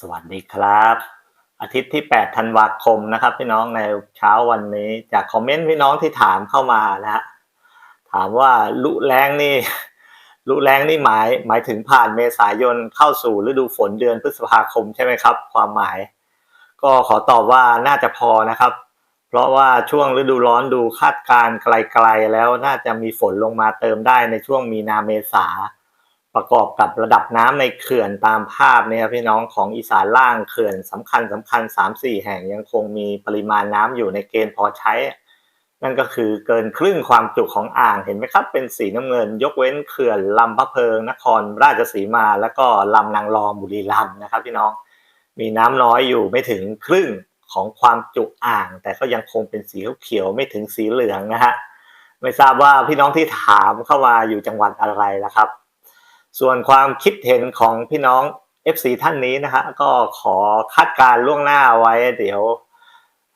สวัสดีครับ อาทิตย์ที่ 8 ธันวาคมนะครับ พี่น้องในเช้าวันนี้จากคอมเมนต์พี่น้องที่ถามเข้ามานะฮะถามว่าลุแรงนี่ลุแรงนี่หมายหมายถึงผ่านเมษายนเข้าสู่ฤดูฝนเดือนพฤษภาคมใช่ไหมครับ ความหมาย ก็ขอตอบว่าน่าจะพอนะครับ เพราะว่าช่วงฤดูร้อนดูคาดการณ์ไกลๆแล้วน่าจะมีฝนลงมาเติมได้ในช่วงมีนาเมษา ประกอบกับระดับน้ำในเขื่อนตามภาพเนี่ยพี่น้องของอีสานล่างเขื่อนสำคัญสำคัญ3-4แห่งยังคงมีปริมาณน้ำอยู่ในเกณฑ์พอใช้ นั่นก็คือเกินครึ่งความจุของอ่างเห็นไหมครับ เป็นสีน้ำเงิน ยกเว้นเขื่อนลำพะเพิง นครราชสีมา แล้วก็ลำนางรองบุรีรัมย์นะครับพี่น้องมีน้ำน้อยอยู่ไม่ถึงครึ่งของความจุอ่าง แต่ก็ยังคงเป็นสีเขียวไม่ถึงสีเหลืองนะฮะไม่ทราบว่าพี่น้องที่ถามเข้ามาอยู่จังหวัดอะไรนะครับ ส่วนความคิดเห็นของพี่น้อง FC ท่านนี้นะฮะก็ขอคาดการล่วงหน้าไว้เดี๋ยว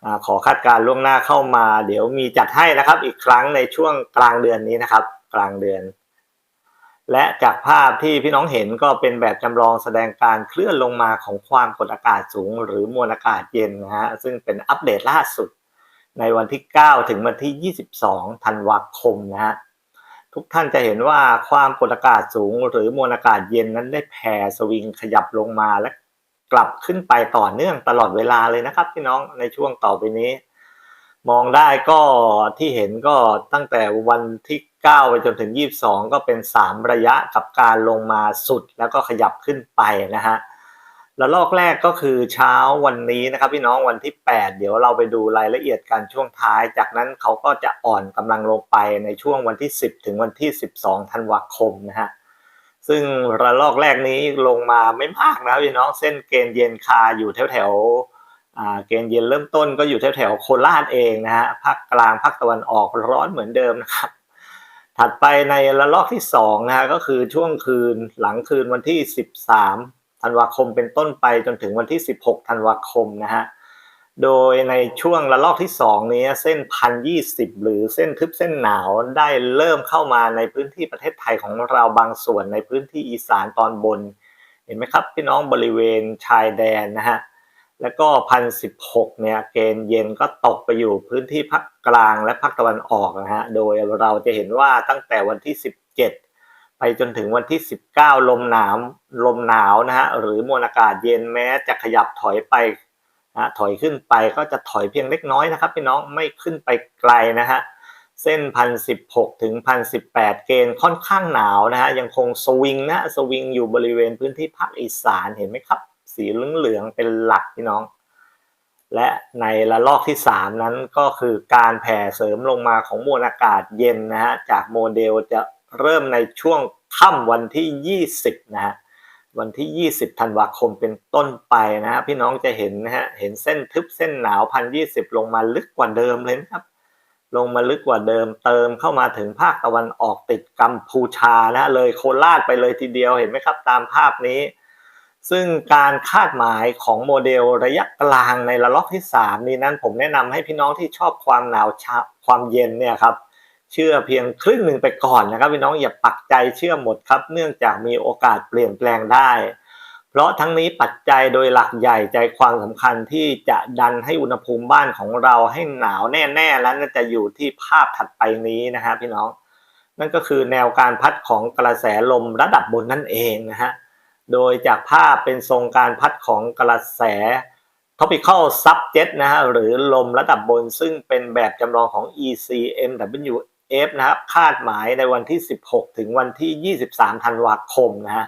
อขอคาดการล่วงหน้าเข้ามา เดี๋ยวมีจัดให้นะครับ อีกครั้งในช่วงกลางเดือนนี้นะครับ กลางเดือน และจากภาพที่พี่น้องเห็นก็เป็นแบบจำลองแสดงการเคลื่อนลงมาของความกดอากาศสูง หรือมวลอากาศเย็นนะฮะซึ่งเป็นอัปเดตล่าสุด ในวันที่ 9 ถึงวันที่ 22 ธันวาคมนะฮะ ทุกท่านจะเห็นว่าความกดอากาศสูงหรือมวลอากาศเย็นนั้นได้แผ่สวิงขยับลงมาและกลับขึ้นไปต่อเนื่องตลอดเวลาเลยนะครับพี่น้องในช่วงต่อไปนี้ มองได้ก็ที่เห็นก็ตั้งแต่วันที่9ไปจนถึง 22 ก็เป็น 3 ระยะกับการลงมาสุดแล้วก็ขยับขึ้นไปนะฮะ แล้วลอกแรกก็คือเช้าวันนี้นะครับพี่น้องวันที่ 8 เดี๋ยวเราไปดูรายละเอียดกันช่วงท้าย จากนั้นเขาก็จะอ่อนกำลังลงไปในช่วงวันที่ 10 ถึงวันที่ 12 ธันวาคมนะฮะซึ่งระลอกแรกนี้ลงมาไม่มากนะพี่น้องเส้นเกณฑ์เย็นคาอยู่แถวแถวเกณฑ์เย็นเริ่มต้นก็อยู่แถวแถวโคราชเองนะฮะภาคกลางภาคตะวันออกร้อนเหมือนเดิมนะครับถัดไปในระลอกที่2นะฮะก็คือช่วงคืนหลังคืนวันที่ 13 ธันวาคมเป็นต้นไปจนถึงวันที่ 16 ธันวาคมนะฮะ โดยในช่วงระลอกที่ 2 นี้เส้นพันยีหรือเส้นทึบเส้นหนาวได้เริ่มเข้ามาในพื้นที่ประเทศไทยของเราบางส่วนในพื้นที่อีสานตอนบน เห็นไหมครับพี่น้องบริเวณชายแดนนะฮะ แล้วก็พันสิเนี่ยเกณฑ์เย็นก็ตกไปอยู่พื้นที่ภาคกลางและภาคตะวันออกนะฮะ โดยเราจะเห็นว่าตั้งแต่วันที่ 17 ไปจนถึงวันที่ 19 ลมหนาวลมหนาวนะฮะหรือมวลอากาศเย็นแม้จะขยับถอยไปนะถอยขึ้นไปก็จะถอยเพียงเล็กน้อยนะครับพี่น้องไม่ขึ้นไปไกลนะฮะเส้นพันสิบหกถึงพันสิบแปดเกณฑ์ค่อนข้างหนาวนะฮะยังคงสวิงนะสวิงอยู่บริเวณพื้นที่ภาคอีสานเห็นไหมครับ สีเหลืองๆเป็นหลักพี่น้อง และในระลอกที่ 3 นั้นก็คือการแผ่เสริมลงมาของมวลอากาศเย็นนะฮะจากโมเดลจะ เริ่มในช่วงค่ำวันที่ 20 นะฮะวันที่ 20 ธันวาคมเป็นต้นไปนะฮะพี่น้องจะเห็นนะฮะเห็นเส้นทึบเส้นหนาวพันยีลงมาลึกกว่าเดิมเลยนะครับ ลงมาลึกกว่าเดิมเติมเข้ามาถึงภาคตะวันออกติดกัมพูชานะเลยโคราชไปเลยทีเดียวเห็นไหมครับตามภาพนี้ ซึ่งการคาดหมายของโมเดลระยะกลางในระลอกที่ 3 นี้นั้นผมแนะนำให้พี่น้องที่ชอบความหนาวชาความเย็นเนี่ยครับ เชื่อเพียงครึ่งหนึ่งไปก่อนนะครับพี่น้องอย่าปักใจเชื่อหมดครับ เนื่องจากมีโอกาสเปลี่ยนแปลงได้ เพราะทั้งนี้ปัจจัยโดยหลักใหญ่ใจความสำคัญที่จะดันให้อุณหภูมิบ้านของเราให้หนาวแน่ๆแล้วน่าจะอยู่ที่ภาพถัดไปนี้นะฮะพี่น้องนั่นก็คือแนวการพัดของกระแสลมระดับบนนั่นเองนะฮะโดยจากภาพเป็นทรงการพัดของกระแส topical subjet นะฮะหรือลมระดับบนซึ่งเป็นแบบจำลองของ ECMW F นะครับคาดหมายในวันที่ 16 ถึงวันที่ 23 ธันวาคมนะฮะ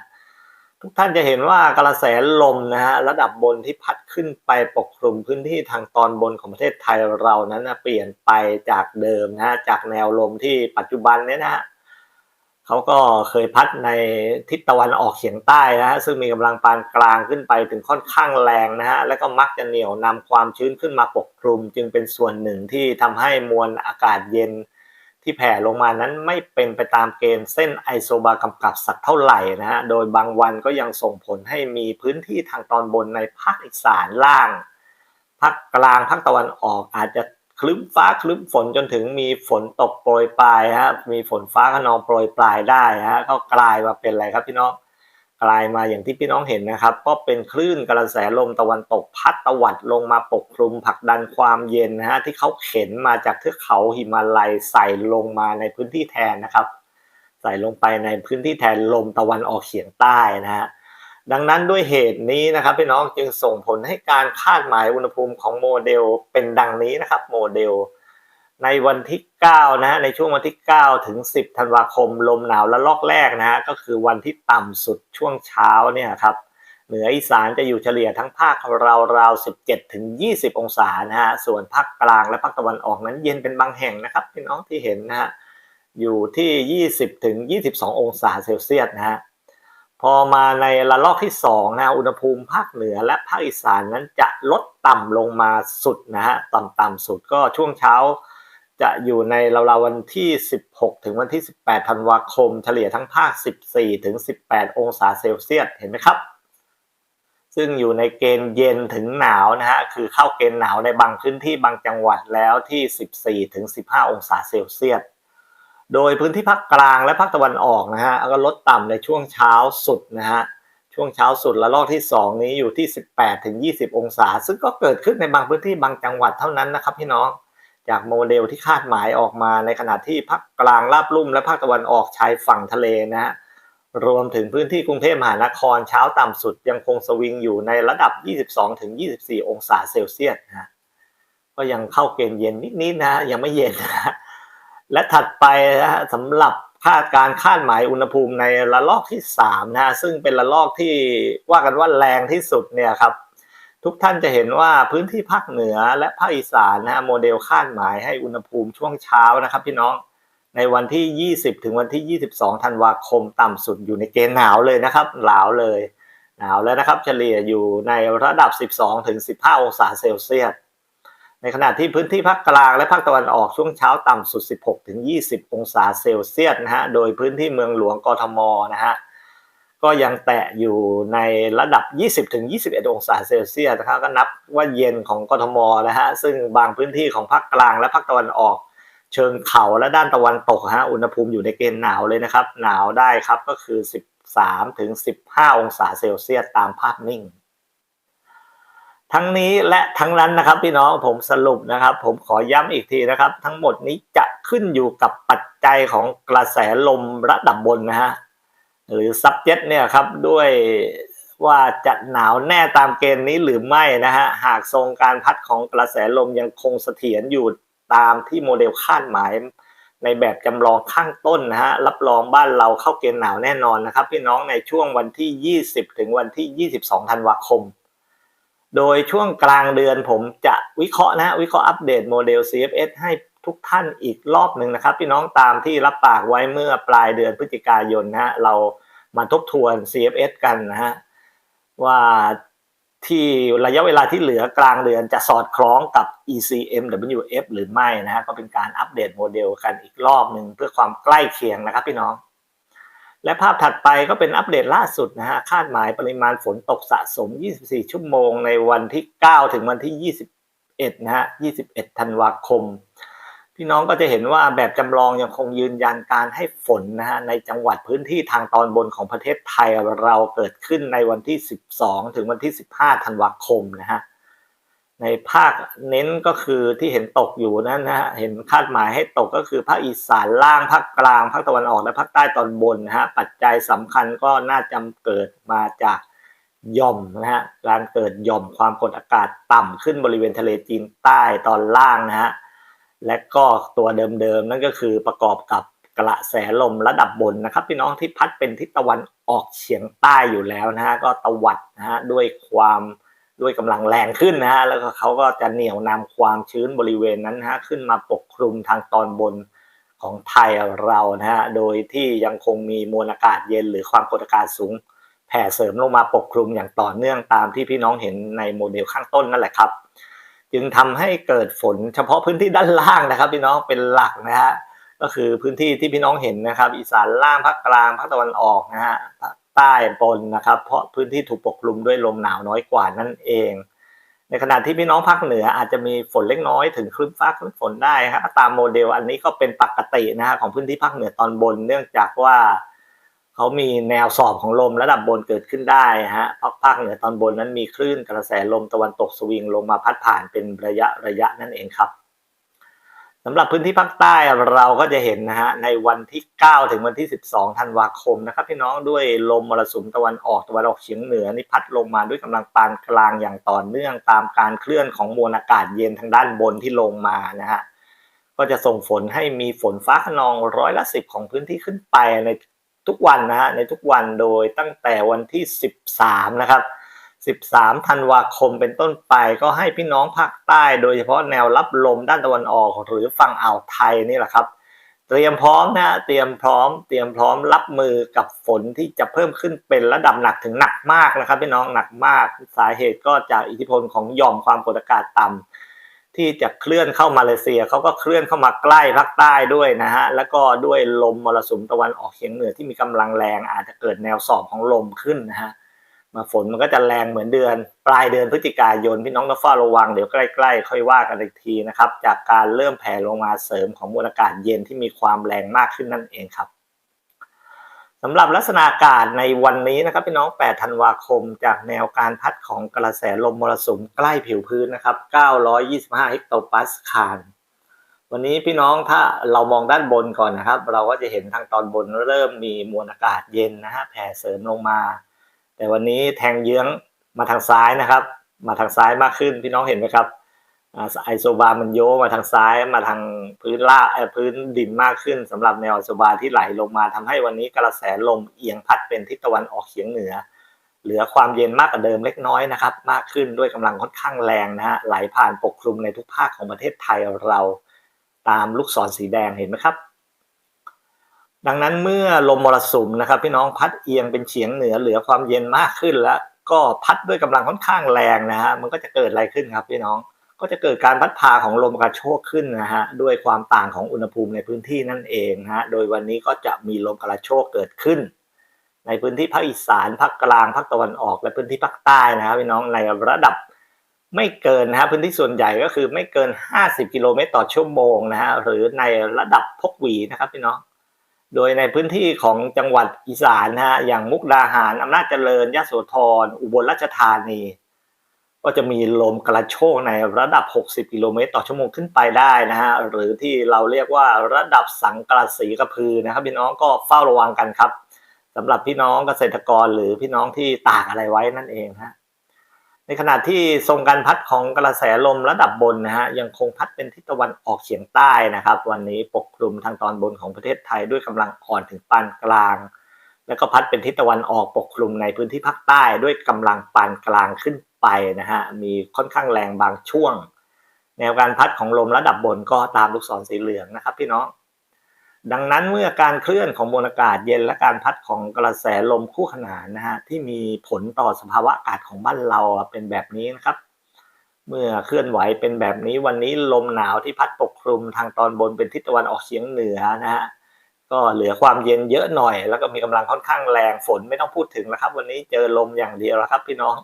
ทุกท่านจะเห็นว่ากระแสลมนะฮะระดับบนที่พัดขึ้นไปปกคลุมพื้นที่ทางตอนบนของประเทศไทยเรานั้นนะเปลี่ยนไปจากเดิมนะฮะจากแนวลมที่ปัจจุบันเนี่ยนะฮะเขาก็เคยพัดในทิศตะวันออกเฉียงใต้นะฮะซึ่งมีกำลังปานกลางขึ้นไปถึงค่อนข้างแรงนะฮะแล้วก็มักจะเหนี่ยวนำความชื้นขึ้นมาปกคลุม จึงเป็นส่วนหนึ่งที่ทำให้มวลอากาศเย็น ที่แผ่ลงมานั้นไม่เป็นไปตามเกณฑ์เส้นไอโซบาร์กำกับสักเท่าไหร่นะฮะ โดยบางวันก็ยังส่งผลให้มีพื้นที่ทางตอนบนในภาคอีสานล่าง ภาคกลาง ภาคตะวันออกอาจจะคลึ้มฟ้าคลึ้มฝนจนถึงมีฝนตกโปรยปลายฮะ มีฝนฟ้าขนองโปรยปลายได้ฮะ ก็กลายมาเป็นอะไรครับพี่น้อง กลายมาอย่างที่พี่น้องเห็นนะครับ ก็เป็นคลื่นกระแสลมตะวันตกพัดตวัดลงมาปกคลุมผลักดันความเย็นนะฮะที่เขาเข็นมาจากเทือกเขาหิมาลัยใส่ลงมาในพื้นที่แทนนะครับ ใส่ลงไปในพื้นที่แทนลมตะวันออกเฉียงใต้นะฮะดังนั้นด้วยเหตุนี้นะครับพี่น้องจึงส่งผลให้การคาดหมายอุณหภูมิของโมเดลเป็นดังนี้นะครับโมเดล ในวันที่9นะฮะในช่วงวันที่ 9 ถึง 10 ธันวาคม ลมหนาวและลอกแรกนะฮะก็คือวันที่ต่ำสุดช่วงเช้าเนี่ยครับเหนืออีสานจะอยู่เฉลี่ยทั้งภาคราวๆ17 ถึง 20 องศานะฮะส่วนภาคกลางและภาคตะวันออกนั้นเย็นเป็นบางแห่งนะครับพี่น้องที่เห็นนะฮะอยู่ที่ 20 ถึง 22 องศาเซลเซียสนะฮะพอมาในระลอกที่2นะอุณหภูมิภาคเหนือและภาคอีสานนั้นจะลดต่ำลงมาสุดนะฮะต่ำต่ำสุดก็ช่วงเช้า จะอยู่ในราวๆวันที่ 16 ถึงวันที่ 18 ธันวาคม เฉลี่ยทั้งภาค 14 ถึง 18 องศาเซลเซียส เห็นไหมครับ ซึ่งอยู่ในเกณฑ์เย็นถึงหนาวนะฮะ คือเข้าเกณฑ์หนาวในบางพื้นที่บางจังหวัดแล้วที่ 14 ถึง 15 องศาเซลเซียส โดยพื้นที่ภาคกลางและภาคตะวันออกนะฮะ ก็ลดต่ำในช่วงเช้าสุดนะฮะ ช่วงเช้าสุดและลอกที่ 2 นี้อยู่ที่ 18 ถึง 20 องศา ซึ่งก็เกิดขึ้นในบางพื้นที่บางจังหวัดเท่านั้นนะครับพี่น้อง จากโมเดลที่คาดหมายออกมาในขณะที่ภาคกลางราบลุ่มและภาคตะวันออกชายฝั่งทะเลนะฮะรวมถึงพื้นที่กรุงเทพมหานครเช้าต่ำสุดยังคงสวิงอยู่ในระดับ 22-24 องศาเซลเซียสนะก็ยังเข้าเกณฑ์เย็นนิดๆนะยังไม่เย็นนะและถัดไปนะสำหรับคาดการคาดหมายอุณหภูมิในระลอกที่3นะฮะซึ่งเป็นระลอกที่ว่ากันว่าแรงที่สุดเนี่ยครับ ทุกท่านจะเห็นว่าพื้นที่ภาคเหนือและภาคอีสานนะฮะโมเดลคาดหมายให้อุณหภูมิช่วงเช้านะครับพี่น้องในวันที่ 20 ถึงวันที่ 22 ธันวาคมต่ำสุดอยู่ในเกณฑ์หนาวเลยนะครับ หนาวเลย หนาวแล้วนะครับ เฉลี่ยอยู่ในระดับ 12 ถึง 15 องศาเซลเซียส ในขณะที่พื้นที่ภาคกลางและภาคตะวันออกช่วงเช้าต่ำสุด 16 ถึง 20 องศาเซลเซียสนะฮะ โดยพื้นที่เมืองหลวงกทมนะฮะ ก็ยังแตะอยู่ในระดับ 20-21 องศาเซลเซียสนะครับก็นับว่าเย็นของกทมนะฮะซึ่งบางพื้นที่ของภาคกลางและภาคตะวันออก เชิงเขาและด้านตะวันตกฮะอุณหภูมิอยู่ในเกณฑ์หนาวเลยนะครับ หนาวได้ครับก็คือ 13-15 องศาเซลเซียสตามภาพนิ่งทั้งนี้และทั้งนั้นนะครับพี่น้องผมสรุปนะครับ ผมขอย้ำอีกทีนะครับ ทั้งหมดนี้จะขึ้นอยู่กับปัจจัยของกระแสลมระดับบนนะฮะ หรือ subject เนี่ยครับด้วยว่าจะหนาวแน่ตามเกณฑ์นี้หรือไม่นะฮะหากทรงการพัดของกระแสลมยังคงเสถียรอยู่ตามที่โมเดลคาดหมายในแบบจำลองข้างต้นนะฮะรับรองบ้านเราเข้าเกณฑ์หนาวแน่นอนนะครับพี่น้องในช่วงวันที่ 20 ถึงวันที่ 22 ธันวาคม โดยช่วงกลางเดือนผมจะวิเคราะห์นะวิเคราะห์อัปเดตโมเดล CFS ให้ ทุกท่านอีกรอบหนึ่งนะครับ พี่น้องตามที่รับปากไว้เมื่อปลายเดือนพฤศจิกายนนะเรามาทบทวน CFS กันนะฮะว่าที่ระยะเวลาที่เหลือกลางเดือนจะสอดคล้องกับ ECMWF หรือไม่นะฮะก็เป็นการอัปเดตโมเดลกันอีกรอบหนึ่งเพื่อความใกล้เคียงนะครับพี่น้อง และภาพถัดไปก็เป็นอัปเดตล่าสุดนะฮะคาดหมายปริมาณฝนตกสะสม 24 ชั่วโมงในวันที่ 9 ถึงวันที่ 21 นะฮะ 21 ธันวาคม พี่น้องก็จะเห็นว่าแบบจำลองยังคงยืนยันการให้ฝนนะฮะในจังหวัดพื้นที่ทางตอนบนของประเทศไทยเราเกิดขึ้นในวันที่ 12 ถึงวันที่ 15 ธันวาคมนะฮะในภาคเน้นก็คือที่เห็นตกอยู่นั่นนะฮะเห็นคาดหมายให้ตกก็คือภาคอีสานล่างภาคกลางภาคตะวันออกและภาคใต้ตอนบนนะฮะปัจจัยสำคัญก็น่าจะเกิดมาจากหย่อมนะฮะการเกิดหย่อมความกดอากาศต่ำขึ้นบริเวณทะเลจีนใต้ตอนล่างนะฮะ และก็ตัวเดิมๆนั่นก็คือประกอบกับกระแสลมระดับบนนะครับพี่น้องที่พัดเป็นทิศตะวันออกเฉียงใต้อยู่แล้วนะฮะก็ตวัดนะฮะด้วยความด้วยกำลังแรงขึ้นนะฮะแล้วก็เขาก็จะเหนี่ยวนำความชื้นบริเวณนั้นฮะขึ้นมาปกคลุมทางตอนบนของไทยเรานะฮะโดยที่ยังคงมีมวลอากาศเย็นหรือความกดอากาศสูง แผ่เสริมลงมาปกคลุมอย่างต่อเนื่องตามที่พี่น้องเห็นในโมเดลข้างต้นนั่นแหละครับ จึงทำให้เกิดฝนเฉพาะพื้นที่ด้านล่างนะครับ พี่น้องเป็นหลักนะฮะก็คือพื้นที่ที่พี่น้องเห็นนะครับ อีสานล่างภาคกลางภาคตะวันออกนะฮะใต้บนนะครับ เพราะพื้นที่ถูกปกคลุมด้วยลมหนาวน้อยกว่านั่นเอง ในขณะที่พี่น้องภาคเหนืออาจจะมีฝนเล็กน้อยถึงครึ่งฟ้าครึ่งฝนได้ครับตามโมเดลอันนี้ก็เป็นปกตินะฮะของพื้นที่ภาคเหนือตอนบน เนื่องจากว่า เขามีแนวสอบของลมระดับบนเกิดขึ้นได้ฮะภาคภาคเหนือตอนบนนั้นมีคลื่นกระแสลมตะวันตกสวิงลงมาพัดผ่านเป็นระยะระยะนั่นเองครับสำหรับพื้นที่ภาคใต้เราก็จะเห็นนะฮะในวันที่ 9 ถึงวันที่ 12 ธันวาคมนะครับพี่น้องด้วยลมมรสุมตะวันออกตะวันออกเฉียงเหนือนี่พัดลงมาด้วยกำลังปานกลางอย่างต่อเนื่องตามการเคลื่อนของมวลอากาศเย็นทางด้านบนที่ลงมานะฮะก็จะส่งฝนให้มีฝนฟ้าขนองร้อยละสิบของพื้นที่ขึ้นไปใน ทุกวันนะฮะในทุกวันโดยตั้งแต่วันที่ 13 นะครับ 13 ธันวาคมเป็นต้นไปก็ให้พี่น้องภาคใต้ โดยเฉพาะแนวรับลมด้านตะวันออกหรือฝั่งอ่าวไทยนี่แหละครับ เตรียมพร้อมนะเตรียมพร้อม เตรียมพร้อมรับมือกับฝนที่จะเพิ่มขึ้นเป็นระดับหนักถึงหนักมากนะครับ พี่น้องหนักมากสาเหตุก็จากอิทธิพลของหย่อมความกดอากาศต่ำ ที่จะเคลื่อนเข้ามาเลเซียเขาก็เคลื่อนเข้ามาใกล้ภาคใต้ด้วยนะฮะแล้วก็ด้วยลมมรสุมตะวันออกเฉียงเหนือที่มีกำลังแรงอาจจะเกิดแนวสอบของลมขึ้นนะฮะมาฝนมันก็จะแรงเหมือนเดือน ปลายเดือนพฤศจิกายนพี่น้องต้องเฝ้าระวังเดี๋ยวใกล้ๆ ค่อยว่ากันอีกทีนะครับ จากการเริ่มแผ่ลงมาเสริมของมวลอากาศเย็นที่มีความแรงมากขึ้นนั่นเองครับ สำหรับลักษณะอากาศในวันนี้นะครับพี่น้อง 8 ธันวาคม จากแนวการพัดของกระแสลมมรสุมใกล้ผิวพื้นนะครับ 925 เฮกโตปาสคาล วันนี้พี่น้องถ้าเรามองด้านบนก่อนนะครับ เราก็จะเห็นทางตอนบนเริ่มมีมวลอากาศเย็นนะฮะแผ่เสริมลงมา แต่วันนี้แทงเยื้องมาทางซ้ายนะครับ มาทางซ้ายมากขึ้นพี่น้องเห็นไหมครับ ไอโซบา มันโยมาทางซ้ายมาทางพื้นล่าพื้นดินมากขึ้นสำหรับแนวไอโซบาที่ไหลลงมาทำให้วันนี้กระแสลมเอียงพัดเป็นทิศตะวันออกเฉียงเหนือ เหลือความเย็นมากกว่าเดิมเล็กน้อยนะครับ มากขึ้นด้วยกำลังค่อนข้างแรงนะฮะไหลผ่านปกคลุมในทุกภาคของประเทศไทยเราตามลูกศรสีแดงเห็นไหมครับ ดังนั้นเมื่อลมมรสุมนะครับ พี่น้องพัดเอียงเป็นเฉียงเหนือเหลือความเย็นมากขึ้นแล้ว ก็พัดด้วยกำลังค่อนข้างแรงนะฮะมันก็จะเกิดอะไรขึ้นครับพี่น้อง ก็จะเกิดการพัดพาของลมกระโชกขึ้นนะฮะด้วยความต่างของอุณหภูมิในพื้นที่นั่นเองฮะโดยวันนี้ก็จะมีลมกระโชกเกิดขึ้น ในพื้นที่ภาคอีสานภาคกลางภาคตะวันออก และพื้นที่ภาคใต้นะครับพี่น้องในระดับไม่เกินนะฮะพื้นที่ส่วนใหญ่ก็คือไม่เกิน 50 กิโลเมตรต่อชั่วโมงนะฮะหรือในระดับพกหวีนะครับพี่น้องโดยในพื้นที่ของจังหวัดอีสานนะฮะอย่างมุกดาหารอำนาจเจริญยโสธรอุบลราชธานี ก็จะมีลมกระโชกในระดับ 60 กิโลเมตรต่อชั่วโมงขึ้นไปได้นะฮะ หรือที่เราเรียกว่าระดับสังกระสีกระพือนะครับ พี่น้องก็เฝ้าระวังกันครับสำหรับพี่น้องเกษตรกรหรือพี่น้องที่ตากอะไรไว้นั่นเองฮะในขณะที่ทรงการพัดของกระแสลมระดับบนนะฮะยังคงพัดเป็นทิศตะวันออกเฉียงใต้นะครับ วันนี้ปกคลุมทางตอนบนของประเทศไทยด้วยกำลังอ่อนถึงปานกลาง แล้วก็พัดเป็นทิศตะวันออกปกคลุมในพื้นที่ภาคใต้ด้วยกำลังปานกลางขึ้น ไปนะฮะมีค่อนข้างแรงบางช่วง แนวการพัดของลมระดับบนก็ตามลูกศรสีเหลืองนะครับพี่น้องดังนั้นเมื่อการเคลื่อนของมวลอากาศเย็นและการพัดของกระแสลมคู่ขนานนะฮะที่มีผลต่อสภาวะอากาศของบ้านเราเป็นแบบนี้นะครับ เมื่อเคลื่อนไหวเป็นแบบนี้วันนี้ลมหนาวที่พัดปกคลุมทางตอนบนเป็นทิศตะวันออกเฉียงเหนือนะฮะก็เหลือความเย็นเยอะหน่อย แล้วก็มีกำลังค่อนข้างแรงฝนไม่ต้องพูดถึงแล้วครับ วันนี้เจอลมอย่างเดียวแล้วครับพี่น้อง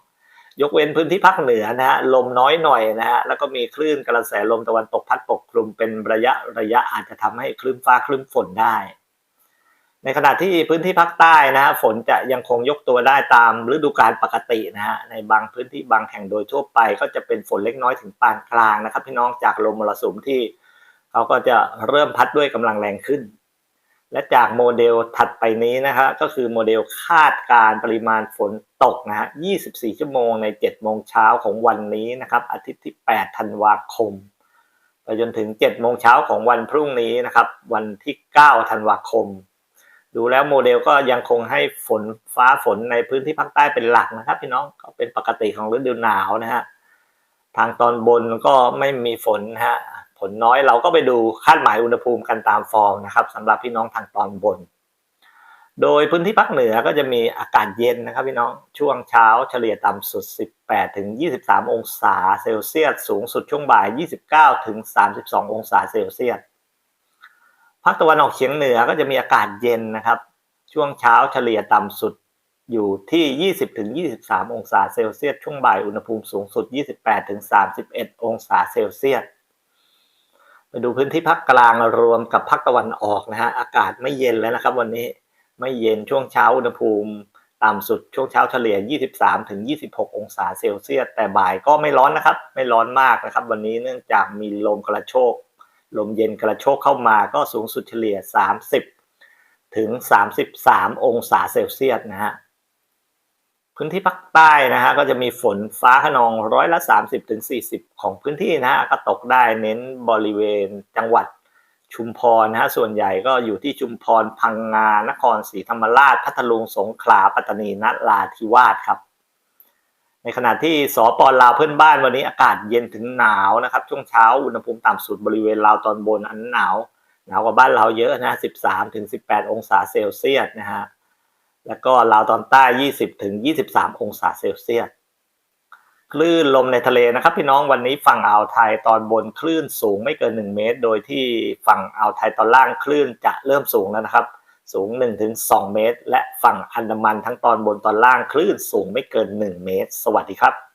ยกเว้นพื้นที่ภาคเหนือนะฮะลมน้อยหน่อยนะฮะแล้วก็มีคลื่นกระแสลมตะวันตกพัดปกคลุมเป็นระยะระยะอาจจะทำให้คลื่นฟ้าคลื่นฝนได้ ในขณะที่พื้นที่ภาคใต้นะฮะฝนจะยังคงยกตัวได้ตามฤดูกาลปกตินะฮะในบางพื้นที่บางแห่งโดยทั่วไป ก็จะเป็นฝนเล็กน้อยถึงปานกลางนะครับ พี่น้องจากลมมรสุมที่ เขาก็จะเริ่มพัดด้วยกำลังแรงขึ้น และจากโมเดลถัดไปนี้นะฮะก็คือโมเดลคาดการปริมาณฝนตกนะฮะ 24 ชั่วโมงใน 7 โมงเช้าของวันนี้นะครับ อาทิตย์ที่ 8 ธันวาคม ไปจนถึง 7 โมงเช้าของวันพรุ่งนี้นะครับ วันที่ 9 ธันวาคม ดูแล้วโมเดลก็ยังคงให้ฝนฟ้าฝนในพื้นที่ภาคใต้เป็นหลักนะครับพี่น้อง ก็เป็นปกติของฤดูหนาวนะฮะ ทางตอนบนก็ไม่มีฝนนะฮะ ผลน้อยเราก็ไปดูคาดหมายอุณหภูมิกันตามฟอร์มนะครับสำหรับพี่น้องทางตอนบน โดยพื้นที่ภาคเหนือก็จะมีอากาศเย็นนะครับพี่น้องช่วงเช้าเฉลี่ยต่ำสุด 18ถึง23 องศาเซลเซียสสูงสุดช่วงบ่าย 29ถึง32 องศาเซลเซียสภาคตะวันออกเฉียงเหนือก็จะมีอากาศเย็นนะครับ ช่วงเช้าเฉลี่ยต่ำสุดอยู่ที่ 20ถึง23 องศาเซลเซียสช่วงบ่ายอุณหภูมิสูงสุด 28ถึง31 องศาเซลเซียส ดูพื้นที่ภาคกลางรวมกับภาคตะวันออกนะฮะอากาศไม่เย็นแล้วนะครับ วันนี้ไม่เย็นช่วงเช้าอุณหภูมิต่ำสุดช่วงเช้าเฉลี่ย 23 ถึง 26 องศาเซลเซียส แต่บ่ายก็ไม่ร้อนนะครับ ไม่ร้อนมากนะครับ วันนี้เนื่องจากมีลมกระโชก ลมเย็นกระโชกเข้ามาก็สูงสุดเฉลี่ย 30 ถึง 33 องศาเซลเซียสนะฮะ พื้นที่ภาคใต้นะฮะก็จะมีฝนฟ้าขนองร้อยละ 30ถึง40 ของพื้นที่นะฮะก็ตกได้เน้นบริเวณจังหวัดชุมพรนะฮะส่วนใหญ่ก็อยู่ที่ชุมพรพังงานครศรีธรรมราชพัทลุงสงขลาปัตตานีนราธิวาสครับ ในขณะที่สปลาวเพื่อนบ้านวันนี้อากาศเย็นถึงหนาวนะครับ ช่วงเช้าอุณหภูมิต่ำสุดบริเวณลาวตอนบนอันหนาวหนาวกว่าบ้านเราเยอะนะ13ถึง18 องศาเซลเซียสนะฮะ แล้วก็ลาวตอนใต้ 20ถึง23 องศาเซลเซียส คลื่นลมในทะเลนะครับ พี่น้องวันนี้ฝั่งอ่าวไทยตอนบนคลื่นสูงไม่เกิน 1 เมตร โดยที่ฝั่งอ่าวไทยตอนล่างคลื่นจะเริ่มสูงแล้วนะครับ สูง 1-2 เมตร และฝั่งอันดามันทั้งตอนบนตอนล่างคลื่นสูงไม่เกิน 1 เมตร สวัสดีครับ